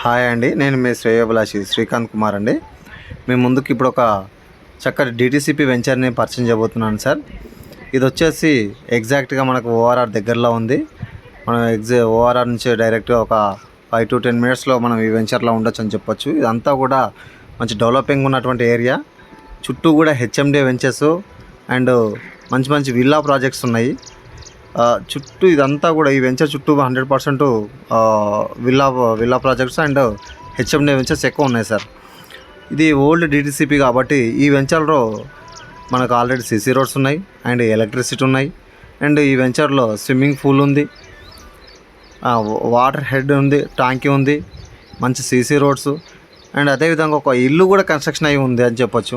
Hi అండి నేను మీ శ్రేయోభిలాషి శ్రీకాంత్ కుమార్ అండి. మేము ముందుకు ఇప్పుడు ఒక చక్కటి డిటీసీపీ వెంచర్ని పరిచయం చేయబోతున్నాను సార్. ఇది వచ్చేసి ఎగ్జాక్ట్గా మనకు ఓఆర్ఆర్ దగ్గరలో ఉంది. మనం ఎగ్జా ఓఆర్ఆర్ నుంచి డైరెక్ట్గా ఒక ఫైవ్ టు టెన్ మినిట్స్లో మనం ఈ వెంచర్లో ఉండొచ్చు అని చెప్పొచ్చు. ఇదంతా కూడా మంచి డెవలపింగ్ ఉన్నటువంటి ఏరియా. చుట్టూ కూడా హెచ్ఎండి వెంచర్స్ అండ్ మంచి మంచి విల్లా ప్రాజెక్ట్స్ ఉన్నాయి. చుట్టూ ఇదంతా కూడా ఈ వెంచర్ చుట్టూ hundred percent villa villa projects and HMD ventures ఎక్కువ ఉన్నాయి సార్. ఇది ఓల్డ్ డిటిసిపి కాబట్టి ఈ వెంచర్లో మనకు ఆల్రెడీ సిసి రోడ్స్ ఉన్నాయి అండ్ ఎలక్ట్రిసిటీ ఉన్నాయి అండ్ ఈ వెంచర్లో స్విమ్మింగ్ పూల్ ఉంది వాటర్ హెడ్ ఉంది ట్యాంకీ ఉంది మంచి సీసీ రోడ్స్ అండ్ అదేవిధంగా ఒక ఇల్లు కూడా కన్స్ట్రక్షన్ అయి ఉంది అని చెప్పొచ్చు.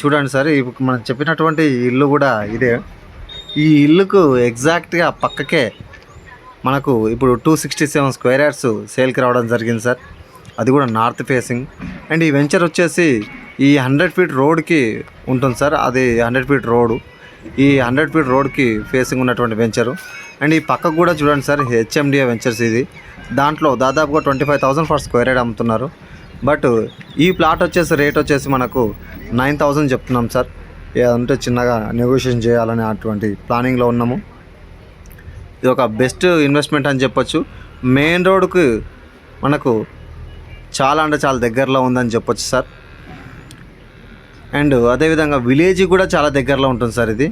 చూడండి సార్ ఇప్పుడు మనం చెప్పినటువంటి ఇల్లు కూడా ఇదే. ఈ ఇల్లుకు ఎగ్జాక్ట్గా పక్కకే మనకు ఇప్పుడు two sixty seven square yards సేల్కి రావడం జరిగింది సార్. అది కూడా నార్త్ ఫేసింగ్ అండ్ ఈ వెంచర్ వచ్చేసి ఈ హండ్రెడ్ ఫీట్ రోడ్కి ఉంటుంది సార్. అది హండ్రెడ్ ఫీట్ రోడ్ ఈ హండ్రెడ్ ఫీట్ రోడ్కి ఫేసింగ్ ఉన్నటువంటి వెంచరు అండ్ ఈ పక్కకు కూడా చూడండి సార్ హెచ్ఎండిఏ వెంచర్స్ ఇది. దాంట్లో దాదాపుగా twenty five thousand per square yard అమ్ముతున్నారు. బట్ ఈ ప్లాట్ వచ్చేసి రేట్ వచ్చేసి మనకు నైన్ థౌసండ్ చెప్తున్నాం సార్. ఏదంటే చిన్నగా నెగోషియేషన్ చేయాలని అటువంటి ప్లానింగ్లో ఉన్నాము. ఇది ఒక బెస్ట్ ఇన్వెస్ట్మెంట్ అని చెప్పొచ్చు. మెయిన్ రోడ్కు మనకు చాలా అంటే చాలా దగ్గరలో ఉందని చెప్పొచ్చు సార్. అండ్ అదేవిధంగా విలేజ్ కూడా చాలా దగ్గరలో ఉంటుంది సార్ ఇది.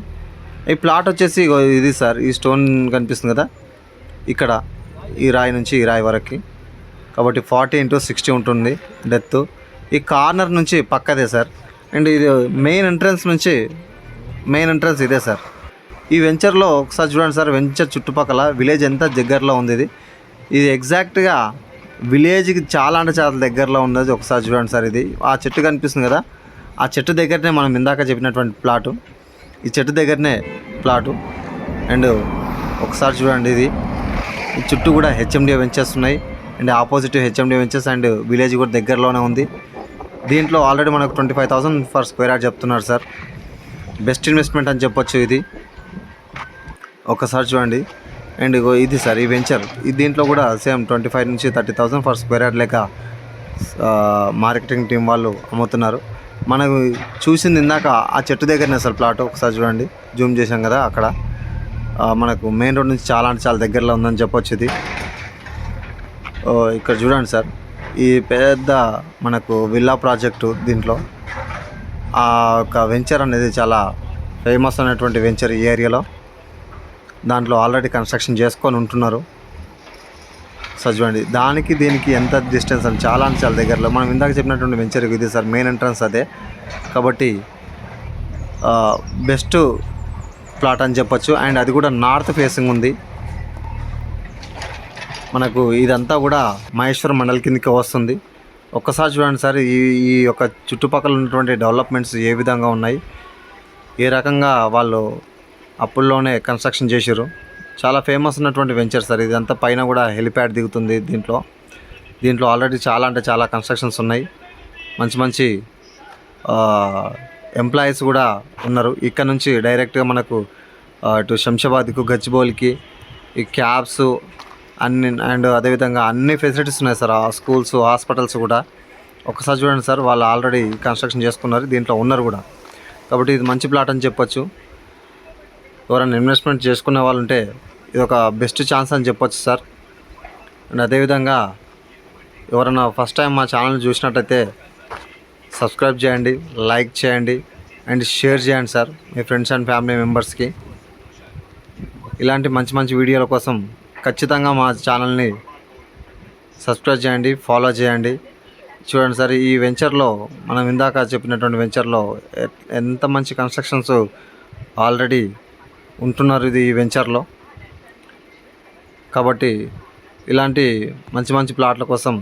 ఈ ప్లాట్ వచ్చేసి ఇది సార్ ఈ స్టోన్ కనిపిస్తుంది కదా. ఇక్కడ ఈ రాయి నుంచి ఈ రాయి వరకు. కాబట్టి ఫార్టీ ఇంటూ సిక్స్టీ ఉంటుంది డెత్ ఈ కార్నర్ నుంచి పక్కదే సార్. అండ్ ఇది మెయిన్ ఎంట్రన్స్ నుంచి మెయిన్ ఎంట్రన్స్ ఇదే సార్. ఈ వెంచర్లో ఒకసారి చూడండి సార్ వెంచర్ చుట్టుపక్కల విలేజ్ ఎంత దగ్గరలో ఉంది ఇది. ఇది ఎగ్జాక్ట్గా విలేజ్కి చాలా అంటే చాలా దగ్గరలో ఉన్నది ఒకసారి చూడండి సార్ ఇది. ఆ చెట్టు కనిపిస్తుంది కదా ఆ చెట్టు దగ్గరనే మనం ఇందాక చెప్పినటువంటి ప్లాటు ఈ చెట్టు దగ్గరనే ప్లాటు అండ్ ఒకసారి చూడండి ఇది. ఈ చుట్టూ కూడా హెచ్ఎండి వెంచర్స్ ఉన్నాయి. And opposite HMD ventures and village కూడా దగ్గరలోనే ఉంది. దీంట్లో ఆల్రెడీ మనకు twenty five thousand per square yard చెప్తున్నారు సార్. బెస్ట్ ఇన్వెస్ట్మెంట్ అని చెప్పొచ్చు ఇది. ఒకసారి చూడండి. అండ్ ఇగో ఇది సార్ ఈ వెంచర్. ఈ దీంట్లో కూడా సేమ్ ట్వంటీ ఫైవ్ నుంచి thirty thousand per square yard లెక్క మార్కెటింగ్ టీం వాళ్ళు అమ్ముతున్నారు. మనకు చూసింది ఇందాక ఆ చెట్టు దగ్గరనే సార్ ప్లాట్. ఒకసారి చూడండి. జూమ్ చేసాం కదా అక్కడ. మనకు మెయిన్ రోడ్ నుంచి చాలా అంటే చాలా దగ్గరలో ఉందని చెప్పొచ్చు ఇది. ఓ, ఇక్కడ చూడండి సార్. ఈ పెద్ద మనకు విల్లా ప్రాజెక్టు దీంట్లో. ఆ యొక్క వెంచర్ అనేది చాలా ఫేమస్ అయినటువంటి వెంచర్ ఈ ఏరియాలో. దాంట్లో ఆల్రెడీ కన్స్ట్రక్షన్ చేసుకొని ఉంటున్నారు. సార్ చూడండి దానికి దీనికి ఎంత డిస్టెన్స్ అని చాలా అంటే చాలా దగ్గరలో. మనం ఇందాక చెప్పినటువంటి వెంచర్ ఇది సార్ మెయిన్ ఎంట్రన్స్ అదే. కాబట్టి బెస్ట్ ప్లాట్ అని చెప్పొచ్చు. అండ్ అది కూడా నార్త్ ఫేసింగ్ ఉంది. మనకు ఇదంతా కూడా మహేశ్వరం మండల్ కిందకి వస్తుంది. ఒక్కసారి చూడండి సార్ ఈ ఈ యొక్క చుట్టుపక్కల ఉన్నటువంటి డెవలప్మెంట్స్ ఏ విధంగా ఉన్నాయి? ఏ రకంగా వాళ్ళు అప్పుల్లోనే కన్స్ట్రక్షన్ చేశారు చాలా ఫేమస్ ఉన్నటువంటి వెంచర్ సార్ ఇదంతా పైన కూడా హెలిప్యాడ్ దిగుతుంది దీంట్లో. దీంట్లో ఆల్రెడీ చాలా అంటే చాలా కన్స్ట్రక్షన్స్ ఉన్నాయి. మంచి మంచి ఎంప్లాయీస్ కూడా ఉన్నారు. ఇక్కడ నుంచి డైరెక్ట్గా మనకు ఇటు శంషాబాద్కు గచ్చిబౌలికి ఈ క్యాబ్స్ అన్ని అండ్ అదేవిధంగా అన్ని ఫెసిలిటీస్ ఉన్నాయి సార్. ఆ స్కూల్స్ హాస్పిటల్స్ కూడా. ఒకసారి చూడండి సార్ వాళ్ళు ఆల్రెడీ కన్స్ట్రక్షన్ చేసుకున్నారు. దీంట్లో ఉన్నారు కూడా. కాబట్టి ఇది మంచి ప్లాట్ అని చెప్పొచ్చు. ఎవరైనా ఇన్వెస్ట్మెంట్ చేసుకునే వాళ్ళు ఉంటే ఇది ఒక బెస్ట్ ఛాన్స్ అని చెప్పొచ్చు సార్. అండ్ అదేవిధంగా ఎవరైనా ఫస్ట్ టైం మా ఛానల్ చూసినట్టయితే సబ్స్క్రైబ్ చేయండి లైక్ చేయండి అండ్ షేర్ చేయండి సార్ మీ ఫ్రెండ్స్ అండ్ ఫ్యామిలీ మెంబర్స్కి ఇలాంటి మంచి మంచి వీడియోల కోసం ఖచ్చితంగా మా ఛానల్ని సబ్స్క్రైబ్ చేయండి ఫాలో చేయండి. చూడండి సార్ ఈ వెంచర్లో మనం ఇందాక చెప్పినటువంటి వెంచర్లో ఎంత మంచి కన్స్ట్రక్షన్స్ ఆల్రెడీ ఉంటున్నారు ఇది ఈ వెంచర్లో కాబట్టి ఇలాంటి మంచి మంచి ప్లాట్ల కోసం